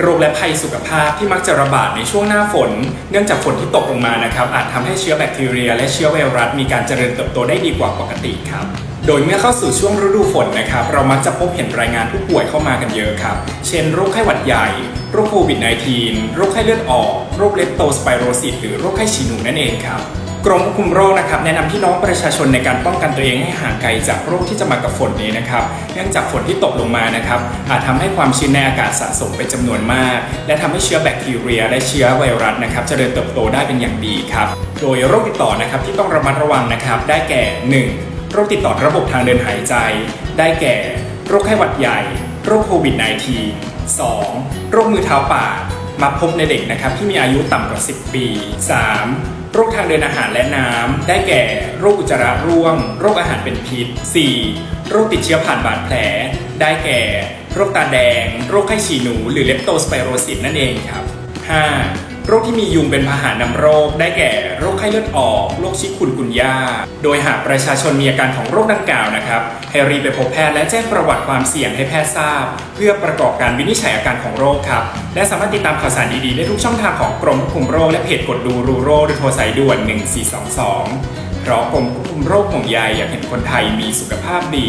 โรคและภัยสุขภาพที่มักจะระบาดในช่วงหน้าฝน เนื่องจากฝนที่ตกลงมานะครับ อาจทำให้เชื้อแบคทีเรีย และเชื้อไวรัสมีการเจริญเติบโตได้ดีกว่าปกติครับโดยเมื่อเข้าสู่ช่วงฤดูฝนนะครับ เรามักจะพบเห็นรายงานผู้ป่วยเข้ามากันเยอะครับ เช่น โรคไข้หวัดใหญ่ โรคโควิด -19 โรคไข้เลือดออก โรคเลปโตสไปโรซิสหรือโรคไข้ฉีหนูนั่นเองครับ กรมควบคุมโรคนะครับแนะนำพี่น้องประชาชนในการป้องกันตัวเองให้ห่างไกลจากโรคที่จะมากับฝนนี้นะครับ เนื่องจากฝนที่ตกลงมานะครับอาจทำให้ความชื้นในอากาศสะสมเป็นจำนวนมาก และทำให้เชื้อแบคทีเรีย และเชื้อไวรัสนะครับเจริญเติบโตได้เป็นอย่างดีครับ โดยโรคติดต่อนะครับที่ต้องระมัดระวังนะครับได้แก่ 1. โรคติดต่อระบบทางเดินหายใจ ได้แก่ โรคไข้หวัดใหญ่ โรคโควิด -19 2. โรคมือเท้าปากมาพบในเด็กนะครับที่มีอายุต่ำกว่า 10 ปี 3. โรคทางเดินอาหารและน้ำ ได้แก่ โรคอุจจาระร่วง โรคอาหารเป็นพิษ 4. โรคติดเชื้อผ่านบาดแผล ได้แก่ โรคตาแดง โรคไข้ฉี่หนู หรือเลปโตสไปโรซิสนั่นเองครับ 5. โรคที่มียุงเป็นพาหะนำโรค ได้แก่โรคไข้เลือดออก โรคชิคุนกุนยา โดยหากประชาชนมีอาการของโรคดังกล่าวนะครับ ให้รีบไปพบแพทย์และแจ้งประวัติความเสี่ยงให้แพทย์ทราบ เพื่อประกอบการวินิจฉัยอาการของโรคครับ และสามารถติดตามข่าวสารดีๆ ได้ทุกช่องทางของกรมควบคุมโรคและเพจกดดูรูโรคโดยโทรสายด่วน 1422 เพราะกรมควบคุมโรคห่วงใยอยากเห็นคนไทยมีสุขภาพดี